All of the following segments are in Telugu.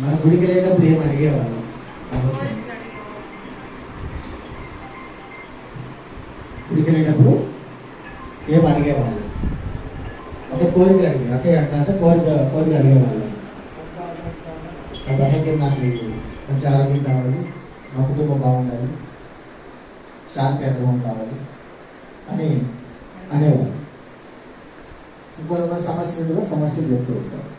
మన గుడికి వెళ్ళేటప్పుడు ఏం అడిగేవాళ్ళు? గుడికి వెళ్ళేటప్పుడు ఏం అడిగేవాళ్ళు? అంటే కోరికలు అడిగే అంటే అట్లా అంటే కోరిక కోరికలు అడిగేవాళ్ళు. నీకు? మంచి ఆరోగ్యం కావాలి. మా కుటుంబం బాగుండాలి. శాంతి అనుభవం కావాలి అని అనేవారు ఇంకొంతమంది సమస్యలు కూడా సమస్యలు చెప్తూ ఉంటారు.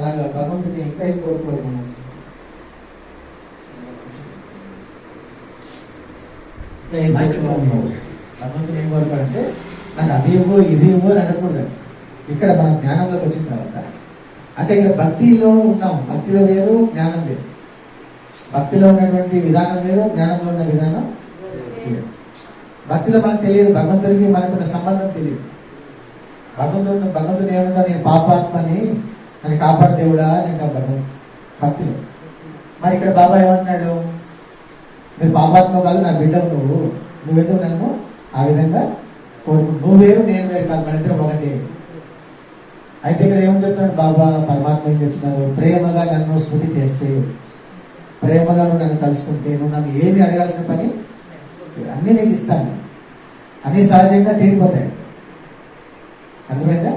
అలాగా భగవంతుని ఇంకా ఏం కోరుకోరు భగవంతుని ఏం కోరుకోవాలంటే నాకు అది ఇవ్వు ఇది ఇవ్వు అని అనకూడదు ఇక్కడ మనం జ్ఞానంలోకి వచ్చిన తర్వాత అంటే ఇక్కడ భక్తిలో ఉన్నాం. భక్తిలో వేరు జ్ఞానం వేరు. భక్తిలో ఉన్నటువంటి విధానం వేరు జ్ఞానంలో ఉన్న విధానం వేరు. భక్తిలో మనకు తెలియదు భగవంతుడికి మనకున్న సంబంధం తెలియదు. భగవంతుడు భగవంతుడు ఏమంటారు? నేను పాపాత్మని నన్ను కాపాడు దేవుడా నేను భగవంతుడు భక్తిని మరి ఇక్కడ బాబా ఏమంటున్నాడు? మీరు పాపాత్మ కాదు నా బిడ్డవు నువ్వు. నువ్వెందుకు నన్ను ఆ విధంగా కోరుకు నువ్వు వేరు నేను వేరు కాదు మన ఇద్దరం ఒకటే. అయితే ఇక్కడ ఏమని చెప్తున్నాడు బాబా? పరమాత్మ ఏం చెప్తున్నారు? ప్రేమగా నన్ను స్మృతి చేస్తే ప్రేమగా నువ్వు నన్ను కలుసుకుంటే నువ్వు నన్ను ఏమి అడగాల్సిన పని అన్నీ నీకు ఇస్తాను. అన్నీ సహజంగా తీరిపోతాయి. అర్థమైందా?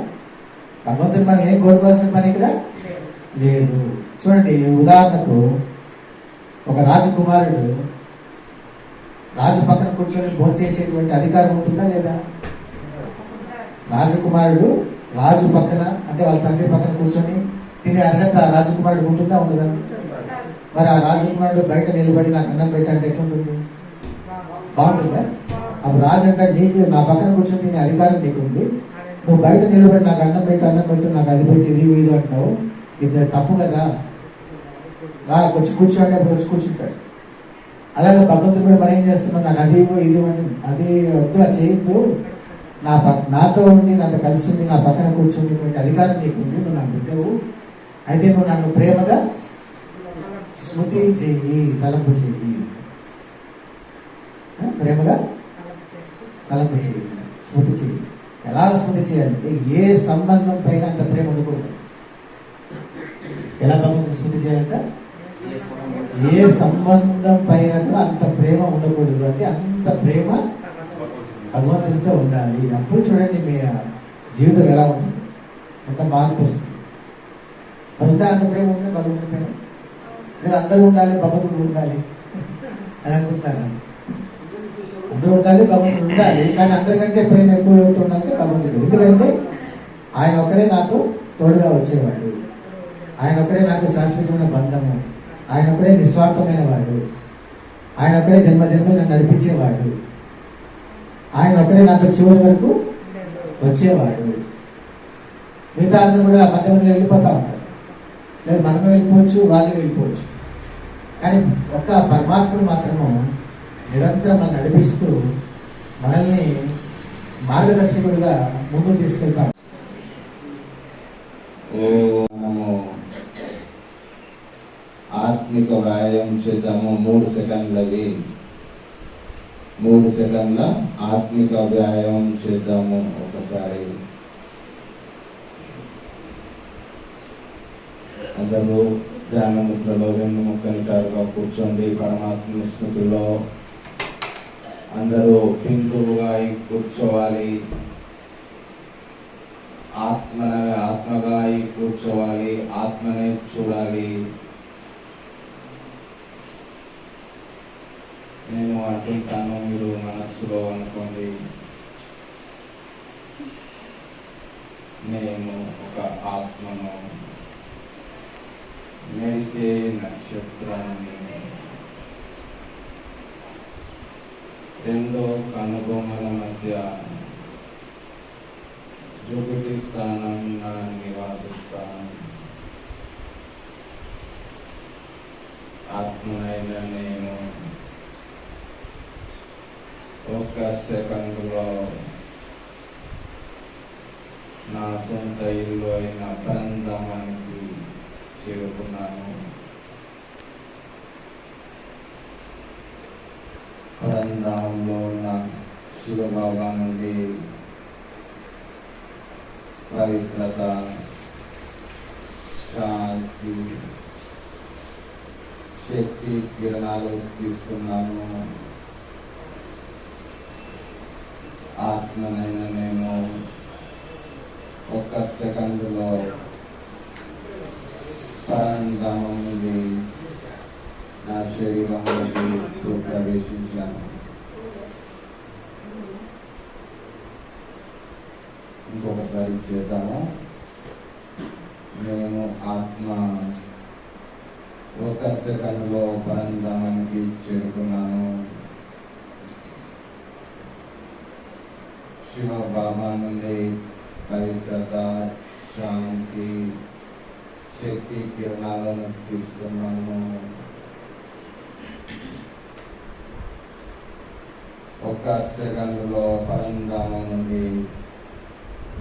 భగవంతుని మనం ఏం కోరుకోవాల్సిన పని ఇక్కడ? లేదు. చూడండి ఉదాహరణకు ఒక రాజకుమారుడు రాజు పక్కన కూర్చొని భోంచేసేటువంటి అధికారం ఉంటుందా లేదా? రాజకుమారుడు రాజు పక్కన అంటే వాళ్ళ తండ్రి పక్కన కూర్చొని తినే అర్హత రాజకుమారుడు ఉంటుందా ఉండదా? మరి ఆ రాజకుమారుడు బయట నిలబడి నాకు అన్నం పెట్టంటే ఎట్లుంటుంది? బాగుంటుందా? అప్పుడు రాజు అంటే నీకు నా పక్కన కూర్చొని తినే అధికారం నీకుంది. నువ్వు బయట నిలబడి నాకు అన్నం పెట్టి అన్నం పెట్టు నాకు అది పెట్టి ఇది ఇది అంటావు ఇది తప్పు కదా? రా వచ్చి కూర్చోండి అప్పుడు వచ్చి కూర్చుంటాడు. అలాగే భగవంతుడు కూడా మనం ఏం చేస్తున్నాం? నాకు అది ఇవ్వు, ఇది ఇవ్వు అంటే అది వద్దు అది చేయొద్దు. నా పక్ నాతో ఉండి నాతో కలిసి ఉండి నా పక్కన కూర్చుండేటువంటి అధికారం నీకు ఉంది నువ్వు నాకు బిడ్డవు అయితే నువ్వు నన్ను ప్రేమగా స్మృతి చెయ్యి తలంపు చెయ్యి. ప్రేమగా తలంపు చెయ్యి స్మృతి చెయ్యి. ఎలా స్మృతి చేయాలంటే ఏ సంబంధం పైన అంత ప్రేమ ఉండకూడదు. ఎలా భగవంతుని స్మృతి చేయాలంట? ఏ సంబంధం పైన కూడా అంత ప్రేమ ఉండకూడదు. అంటే అంత ప్రేమ భగవంతునితో ఉండాలి. అప్పుడు చూడండి మీ జీవితం ఎలా ఉంటుంది. ఎంత మార్పు వస్తుంది. మరి ఉందా అంత ప్రేమ ఉంది భగవంతుని పైన? లేదా అందరూ ఉండాలి భగవంతుడు ఉండాలి అని అనుకుంటారా ఇద్దరు ఉండాలి భగవంతుడు ఉండాలి. కానీ అందరికంటే ప్రేమ ఎక్కువ ఎవరితో ఉండాలంటే భగవంతుడు. ఎందుకంటే ఆయన ఒక్కడే నాతో తోడుగా వచ్చేవాడు. ఆయన ఒక్కడే నాకు శాశ్వతమైన బంధము. ఆయన ఒక్కడే నిస్వార్థమైన వాడు. ఆయన ఒక్కడే జన్మ జన్మలు నన్ను నడిపించేవాడు. ఆయన ఒక్కడే నాతో చివరి వరకు వచ్చేవాడు. మిగతా అందరూ కూడా మధ్య మధ్యలో వెళ్ళిపోతా ఉంటారు. లేదు మనమే వెళ్ళిపోవచ్చు వాళ్ళు వెళ్ళిపోవచ్చు. కానీ ఒక్క పరమాత్ముడు మాత్రము నిరంతరం మనం నడిపిస్తూ మనల్ని మార్గదర్శకుడిగా ముందుకు తీసుకెళ్తాం. ఆత్మిక వ్యాయామం చేద్దాము మూడు సెకండ్లది. మూడు సెకండ్ల ఆత్మిక వ్యాయామం చేద్దాము ఒకసారి. అందరూ ధ్యానముద్రలో రెండు ముక్కలిటారుగా కూర్చోండి పరమాత్మ స్మృతిలో అందరూ పింకుగా కూర్చోవాలి. ఆత్మనగా ఆత్మగా అయి కూర్చోవాలి. ఆత్మనే చూడాలి. నేను అంటుంటాను మీరు మనస్సులో అనుకోండి. నేను ఒక ఆత్మను మెరిసే నక్షత్రాన్ని రెండో కనుబొమ్మల మధ్య ఒకటి స్థానం నా నివాస ఆత్మనైన నేను ఒక సెకండ్లో నా సొంత ఇల్లు అయిన పరంధామానికి చేరుకున్నాను. పరంధామంలో ఉన్న శివబాబా నుండి పవిత్రత శాంతి శక్తి కిరణాలు తీసుకున్నాను. ఆత్మనైన నేను ఒక్క సెకండ్లో పరంధామం నుండి నా శరీరంలోకి ఇప్పుడు ప్రవేశించాను ఇంకొకసారి చేద్దాము నేను ఆత్మ ఒక సెకండ్లో పరంధామానికి చేరుకున్నాను శివ నుండి పవిత్రత శాంతి శక్తి కిరణాలను తీసుకున్నాను ఒక్క సెకండ్లో పరంధామం నుండి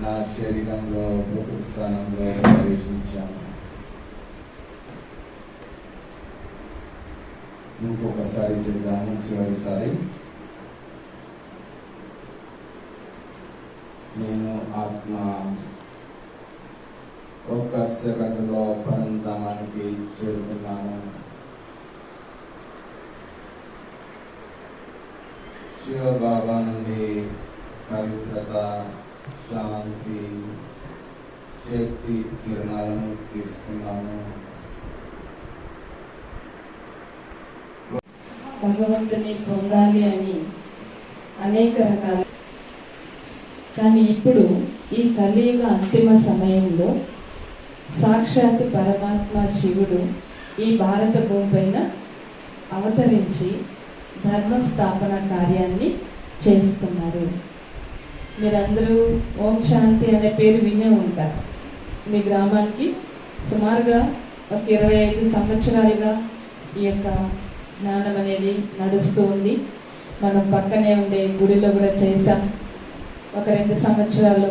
నా శరీరంలో ప్రకృతి స్థానంలో ప్రవేశించాను ఇంకొకసారి చేద్దాము చివరిసారి. నేను ఆత్మ ఒక్క సెకండ్లో పరంధామానికి చేరుకున్నాను. శివ బాబా నుండి పవిత్రత శాంతి శక్తి కిరణాలను తీసుకున్నాము. భగవంతుని పొందాలి అని అనేక రకాల. కానీ ఇప్పుడు ఈ కలియుగ అంతిమ సమయంలో సాక్షాత్ పరమాత్మ శివుడు ఈ భారత భూమి పైన అవతరించి ధర్మస్థాపన కార్యాన్ని చేస్తున్నారు. మీరందరూ ఓం శాంతి అనే పేరు వినే ఉంటారు. మీ గ్రామానికి సుమారుగా ఒక ఇరవై ఐదు సంవత్సరాలుగా ఈ యొక్క జ్ఞానం అనేది నడుస్తూ ఉంది. మనం పక్కనే ఉండే గుడిలో కూడా చేసాం ఒక రెండు సంవత్సరాలు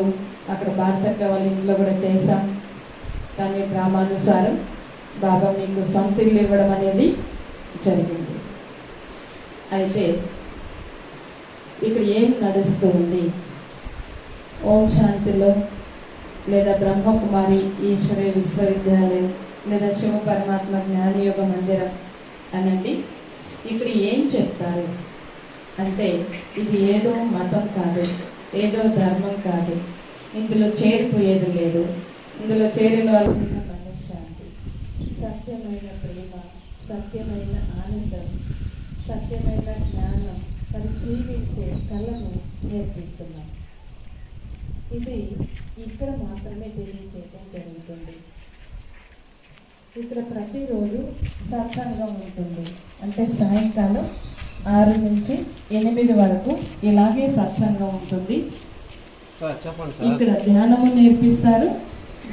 అక్కడ భారతక్క వాళ్ళ ఇంట్లో కూడా చేసాం కానీ గ్రామానుసారం బాబా మీకు సొంత ఇల్లు ఇవ్వడం అనేది జరిగింది. అయితే ఇక్కడ ఏం నడుస్తూ ఉంది? ఓం శాంతిలో లేదా బ్రహ్మకుమారి ఈశ్వరి విశ్వవిద్యాలయం లేదా శివ పరమాత్మ జ్ఞానయోగ మందిరం అనండి. ఇక్కడ ఏం చెప్తారు? అంటే ఇది ఏదో మతం కాదు ఏదో ధర్మం కాదు. ఇందులో చేరిపోయేది లేదు. ఇందులో చేరిన వాళ్ళ మనశ్శాంతి సత్యమైన ప్రేమ సత్యమైన ఆనందం సత్యమైన జ్ఞానం పరిశీలించే కళను నేర్పిస్తున్నాం ఇది ఇక్కడ మాత్రమే తెలియచేయడం జరుగుతుంది. ఇక్కడ ప్రతిరోజు సత్సంగం ఉంటుంది. అంటే సాయంకాలం ఆరు నుంచి ఎనిమిది వరకు ఇలాగే సత్సంగం ఉంటుంది. ఇక్కడ ధ్యానము నేర్పిస్తారు.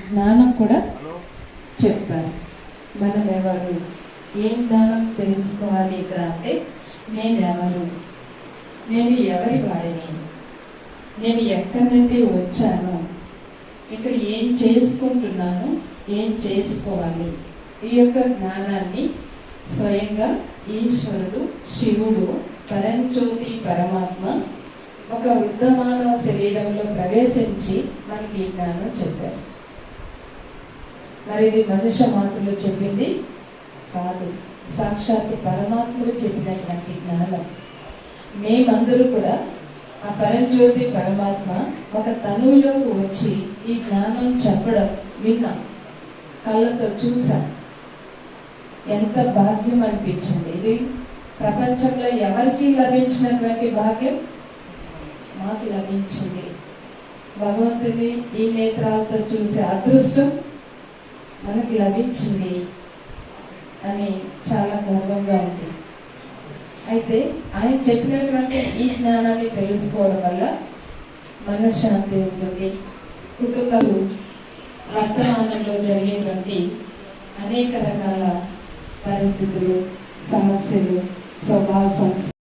జ్ఞానం కూడా చెప్తారు. మనం ఎవరు ఏం దానం తెలుసుకోవాలి ఇక్కడ అంటే నేను ఎవరు నేను ఎవరి వాడిని? నేను ఎక్కడి నుండి వచ్చాను? ఇక్కడ ఏం చేసుకుంటున్నాను? ఏం చేసుకోవాలి? ఈ యొక్క జ్ఞానాన్ని స్వయంగా ఈశ్వరుడు శివుడు పరంజ్యోతి పరమాత్మ ఒక వృద్ధమానవ శరీరంలో ప్రవేశించి మనకి ఈ జ్ఞానం చెప్పారు. మరి ఇది మనుష్య మాతృలు చెప్పింది కాదు. సాక్షాత్ పరమాత్ముడు చెప్పినటువంటి జ్ఞానం. మేమందరూ కూడా ఆ పరంజ్యోతి పరమాత్మ ఒక తనువులోకి వచ్చి ఈ జ్ఞానం చెప్పడం విన్నాం. కళ్ళతో చూసాం. ఎంత భాగ్యం అనిపించింది. ఇది ప్రపంచంలో ఎవరికి లభించినటువంటి భాగ్యం? మాకు లభించింది. భగవంతుని ఈ నేత్రాలతో చూసే అదృష్టం మనకి లభించింది. అని చాలా గర్వంగా ఉంది. అయితే ఆయన చెప్పినటువంటి ఈ జ్ఞానాన్ని తెలుసుకోవడం వల్ల మనశ్శాంతి ఉంటుంది. కుటుంబాలు వర్తమానంలో జరిగేటువంటి అనేక రకాల పరిస్థితులు సమస్యలు స్వభావ సంస్థ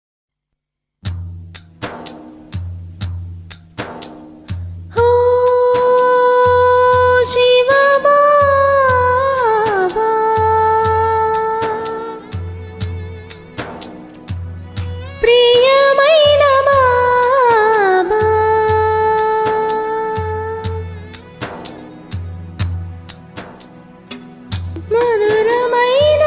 మధురమైన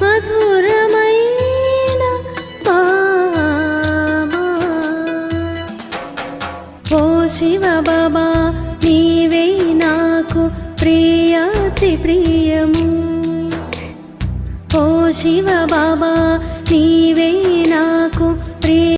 మధు శివ బాబా నీవే